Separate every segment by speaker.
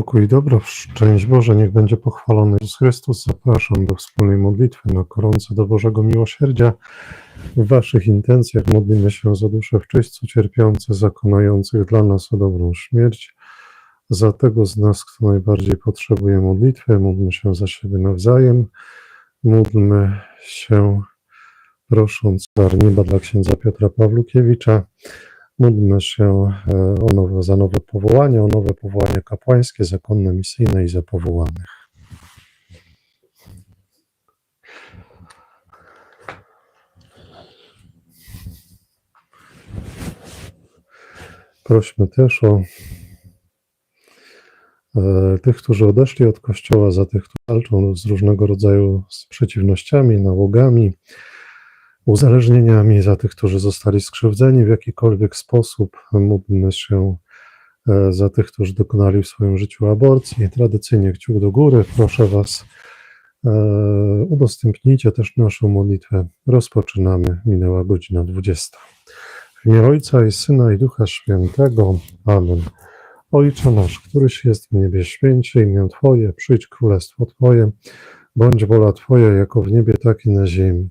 Speaker 1: Pokój i dobro, szczęść Boże, niech będzie pochwalony Jezus Chrystus. Zapraszam do wspólnej modlitwy na gorąco do Bożego Miłosierdzia. W Waszych intencjach modlimy się za dusze w czyśćcu cierpiące, zakonających dla nas o dobrą śmierć. Za tego z nas, kto najbardziej potrzebuje modlitwy, módlmy się za siebie nawzajem. Módlmy się prosząc dar nieba dla księdza Piotra Pawlukiewicza. Módlmy się e, o nowe, za nowe powołanie, o nowe powołanie kapłańskie, zakonne, misyjne i za powołanych. Prośmy też o e, tych, którzy odeszli od Kościoła, za tych, którzy walczą z różnego rodzaju z przeciwnościami, nałogami, uzależnieniami, za tych, którzy zostali skrzywdzeni w jakikolwiek sposób. Módlmy się e, za tych, którzy dokonali w swoim życiu aborcji. Tradycyjnie kciuk do góry. Proszę Was, e, udostępnijcie też naszą modlitwę. Rozpoczynamy. Minęła godzina 20. W imię Ojca i Syna i Ducha Świętego. Amen. Ojcze nasz, któryś jest w niebie, święcie imię Twoje, przyjdź królestwo Twoje, bądź wola Twoja jako w niebie, tak i na ziemi.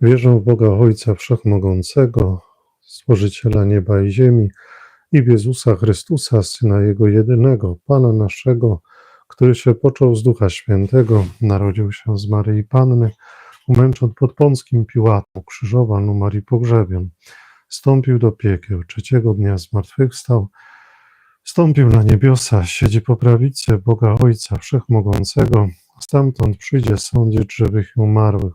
Speaker 1: Wierzę w Boga Ojca Wszechmogącego, Stworzyciela nieba i ziemi i w Jezusa Chrystusa, Syna Jego jedynego, Pana naszego, który się począł z Ducha Świętego, narodził się z Maryi Panny, umęczon pod Pąckim Piłatem, krzyżowan, umarł i pogrzebion, stąpił do piekieł, trzeciego dnia zmartwychwstał, stąpił na niebiosa, siedzi po prawicy Boga Ojca Wszechmogącego, stamtąd przyjdzie sądzić żywych i umarłych.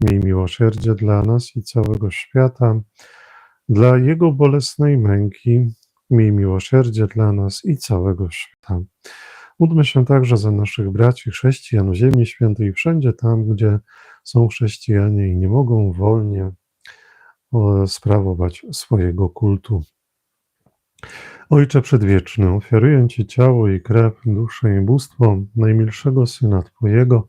Speaker 1: Miej miłosierdzie dla nas i całego świata. Dla Jego bolesnej męki, miej miłosierdzie dla nas i całego świata. Módlmy się także za naszych braci chrześcijan w Ziemi Świętej wszędzie tam, gdzie są chrześcijanie i nie mogą wolnie e, sprawować swojego kultu. Ojcze Przedwieczny, ofiaruję Ci ciało i krew, duszę i bóstwo najmilszego Syna Twojego,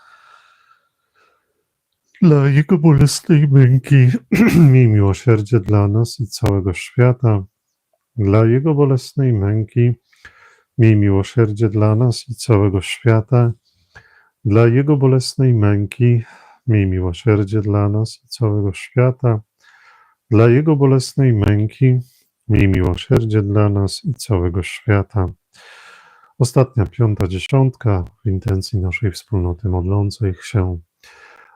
Speaker 1: Dla Jego bolesnej męki, miej miłosierdzie dla nas i całego świata. Dla Jego bolesnej męki, miej miłosierdzie dla nas i całego świata. Dla Jego bolesnej męki, miej miłosierdzie dla nas i całego świata. Dla Jego bolesnej męki, miej miłosierdzie dla nas i całego świata. Ostatnia, piąta dziesiątka w intencji naszej wspólnoty modlącej się.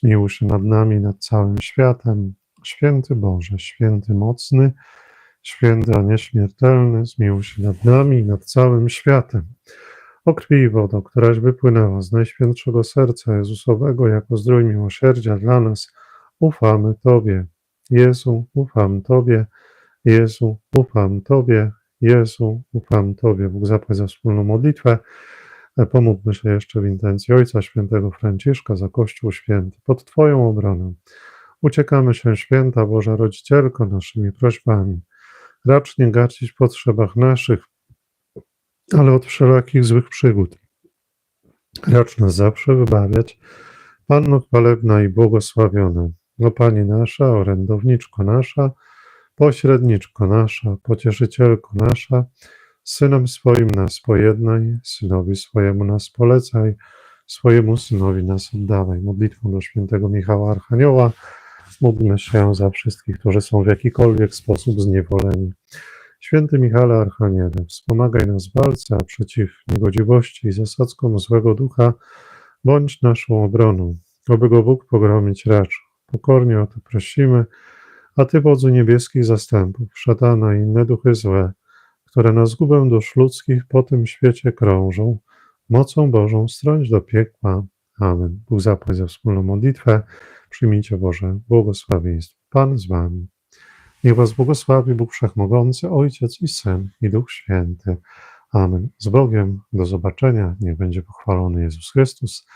Speaker 1: zmiłuj się nad nami, nad całym światem. Święty Boże, święty mocny, święty a nieśmiertelny, zmiłuj się nad nami, nad całym światem. O krwi i wodo, któraś wypłynęła z Najświętszego Serca Jezusowego jako zdrój miłosierdzia dla nas, ufamy Tobie. Jezu, ufam Tobie. Jezu, ufam Tobie. Jezu, ufam Tobie. Bóg zapłać za wspólną modlitwę. Pomódlmy się jeszcze w intencji Ojca Świętego Franciszka za Kościół Święty. Pod Twoją obronę uciekamy się, Święta Boża Rodzicielko, naszymi prośbami. Racz nie gardzić w potrzebach naszych, ale od wszelakich złych przygód. Racz nas zawsze wybawiać Panno chwalebna i błogosławiona, o Pani nasza, orędowniczko nasza, pośredniczko nasza, pocieszycielko nasza, Synem swoim nas pojednaj, Synowi swojemu nas polecaj, swojemu Synowi nas oddawaj. Modlitwą do świętego Michała Archanioła módlmy się za wszystkich, którzy są w jakikolwiek sposób zniewoleni. Święty Michale Archaniele, wspomagaj nas w walce przeciw niegodziwości i zasadzkom złego ducha, bądź naszą obroną, oby go Bóg pogromić raczył. Pokornie o to prosimy, a Ty, wodzu niebieskich zastępów, szatana i inne duchy złe, które na zgubę dusz ludzkich po tym świecie krążą, mocą Bożą strąć do piekła. Amen. Bóg zapłać za wspólną modlitwę. Przyjmijcie Boże błogosławieństwo. Pan z Wami. Niech Was błogosławi Bóg Wszechmogący, Ojciec i Syn i Duch Święty. Amen. Z Bogiem. Do zobaczenia. Niech będzie pochwalony Jezus Chrystus.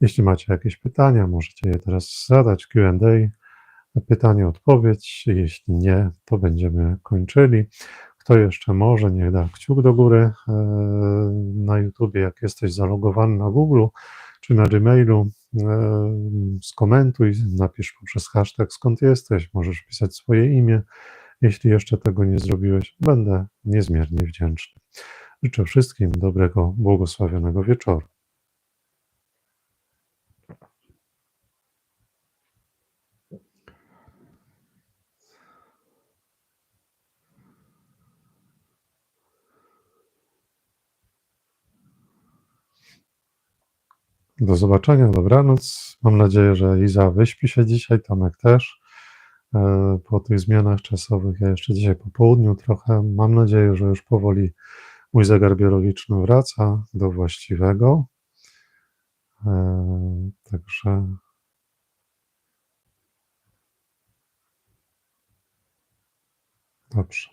Speaker 1: Jeśli macie jakieś pytania, możecie je teraz zadać w Q&A. Pytanie, odpowiedź. Jeśli nie, to będziemy kończyli. Kto jeszcze może, niech da kciuk do góry e, na YouTubie, jak jesteś zalogowany na Google czy na Gmailu. e, Skomentuj, napisz poprzez hashtag skąd jesteś, możesz pisać swoje imię. Jeśli jeszcze tego nie zrobiłeś, będę niezmiernie wdzięczny. Życzę wszystkim dobrego, błogosławionego wieczoru. Do zobaczenia, dobranoc. Mam nadzieję, że Iza wyśpi się dzisiaj, Tomek też. e, Po tych zmianach czasowych, ja jeszcze dzisiaj po południu trochę. Mam nadzieję, że już powoli mój zegar biologiczny wraca do właściwego. E, Także dobrze.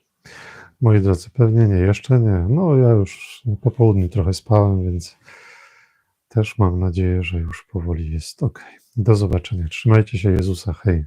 Speaker 1: Moi drodzy, pewnie nie, jeszcze nie. No ja już po południu trochę spałem, więc też mam nadzieję, że już powoli jest ok. Do zobaczenia. Trzymajcie się Jezusa. Hej.